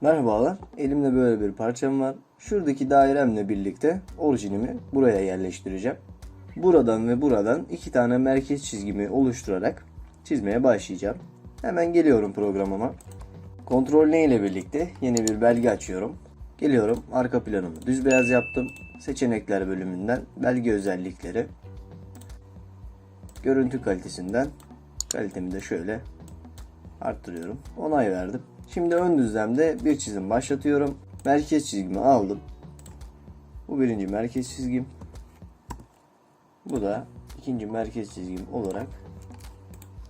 Merhabalar, elimde böyle bir parçam var. Şuradaki dairemle birlikte orijinimi buraya yerleştireceğim. Buradan ve buradan iki tane merkez çizgimi oluşturarak çizmeye başlayacağım. Hemen geliyorum programıma. Kontrol ne ile birlikte yeni bir belge açıyorum. Geliyorum arka planımı düz beyaz yaptım. Seçenekler bölümünden belge özellikleri. Görüntü kalitesinden kalitemi de şöyle arttırıyorum. Onay verdim. Şimdi ön düzlemde bir çizim başlatıyorum. Merkez çizgimi aldım. Bu birinci merkez çizgim. Bu da ikinci merkez çizgim olarak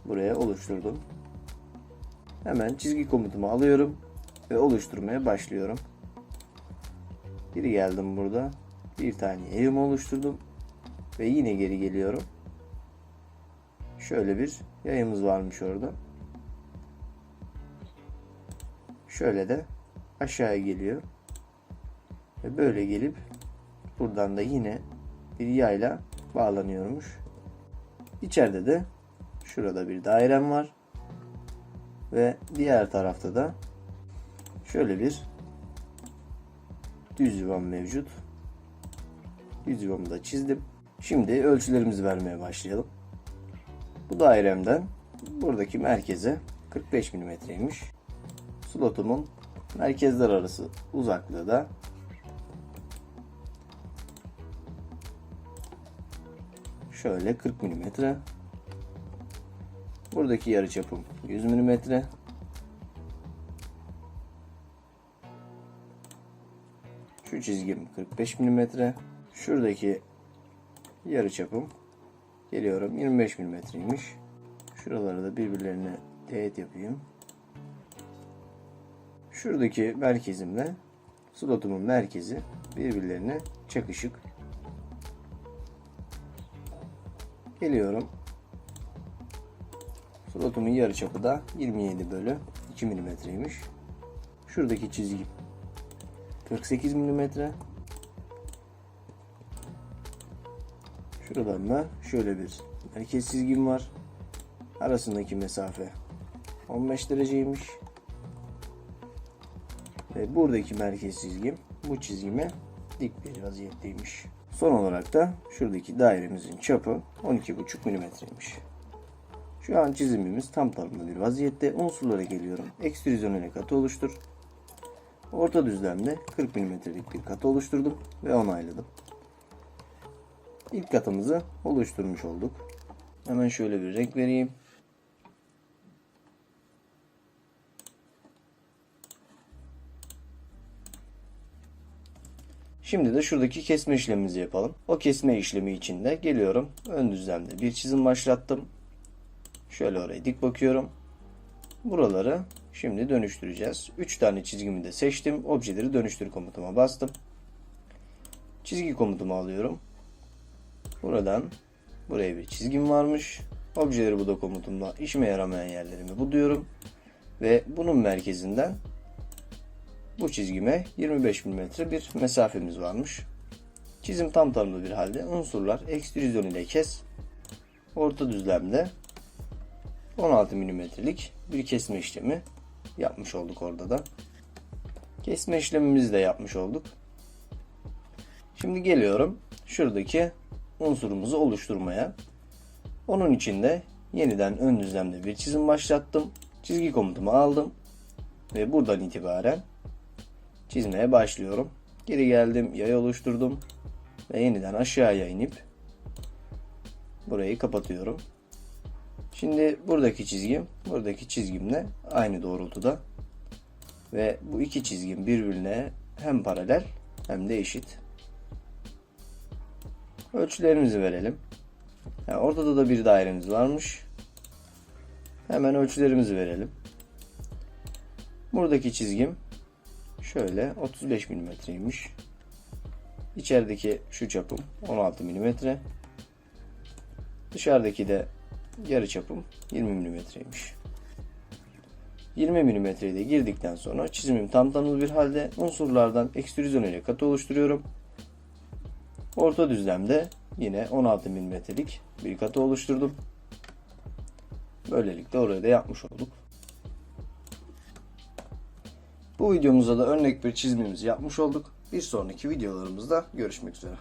buraya oluşturdum. Hemen çizgi komutumu alıyorum ve oluşturmaya başlıyorum. Geri geldim burada. Bir tane yayım oluşturdum ve yine geri geliyorum. Şöyle bir yayımız varmış orada. Şöyle de aşağıya geliyor. Ve böyle gelip buradan da yine bir yayla bağlanıyormuş. İçeride de şurada bir dairem var. Ve diğer tarafta da şöyle bir düz yuvam mevcut. Düz yuvamı da çizdim. Şimdi ölçülerimizi vermeye başlayalım. Bu dairemden buradaki merkeze 45 mm'ymiş. Slotumun merkezler arası uzaklığı da şöyle 40 mm. Buradaki yarıçapım 100 mm. Şu çizgim 45 mm. Şuradaki yarıçapım geliyorum 25 mm'ymiş. Şuraları da birbirlerine teğet yapayım. Şuradaki merkezimle slotumun merkezi birbirlerine çakışık. Geliyorum. Slotumun yarıçapı da 27 bölü 2 mm'ymiş. Şuradaki çizgi 48 mm. Şuradan da şöyle bir merkez çizgim var. Arasındaki mesafe 15 dereceymiş. Ve buradaki merkez çizgim bu çizgime dik bir vaziyetteymiş. Son olarak da şuradaki dairemizin çapı 12,5 mm'ymiş. Şu an çizimimiz tam tamına bir vaziyette. Unsurlara geliyorum. Ekstrüzyon ile katı oluştur. Orta düzlemde 40 mm'lik bir katı oluşturdum ve onayladım. İlk katımızı oluşturmuş olduk. Hemen şöyle bir renk vereyim. Şimdi de şuradaki kesme işlemimizi yapalım. O kesme işlemi için de geliyorum. Ön düzlemde bir çizim başlattım. Şöyle oraya dik bakıyorum. Buraları şimdi dönüştüreceğiz. 3 tane çizgimi de seçtim. Objeleri dönüştür komutuma bastım. Çizgi komutumu alıyorum. Buradan buraya bir çizgim varmış. Objeleri bu da komutumda işime yaramayan yerlerimi buluyorum. Ve bunun merkezinden bu çizgime 25 mm bir mesafemiz varmış. Çizim tam tanımlı bir halde unsurlar ekstrüzyon ile kes. Orta düzlemde 16 mm'lik bir kesme işlemi yapmış olduk orada da. Kesme işlemimizi de yapmış olduk. Şimdi geliyorum şuradaki unsurumuzu oluşturmaya. Onun için de yeniden ön düzlemde bir çizim başlattım. Çizgi komutumu aldım. Ve buradan itibaren çizmeye başlıyorum. Geri geldim, yay oluşturdum ve yeniden aşağıya inip burayı kapatıyorum. Şimdi buradaki çizgim, buradaki çizgimle aynı doğrultuda ve bu iki çizgim birbirine hem paralel hem de eşit. Ölçülerimizi verelim. Yani ortada da bir dairemiz varmış. Hemen ölçülerimizi verelim. Buradaki çizgim şöyle 35 mm'ymiş. İçerideki şu çapım 16 mm. Dışarıdaki de yarı çapım 20 mm'ymiş. 20 mm'ye de girdikten sonra çizimim tam tanımlı bir halde unsurlardan ekstrüzyon ile katı oluşturuyorum. Orta düzlemde yine 16 mm'lik bir katı oluşturdum. Böylelikle oraya da yapmış olduk. Bu videomuzda da örnek bir çizimimizi yapmış olduk. Bir sonraki videolarımızda görüşmek üzere.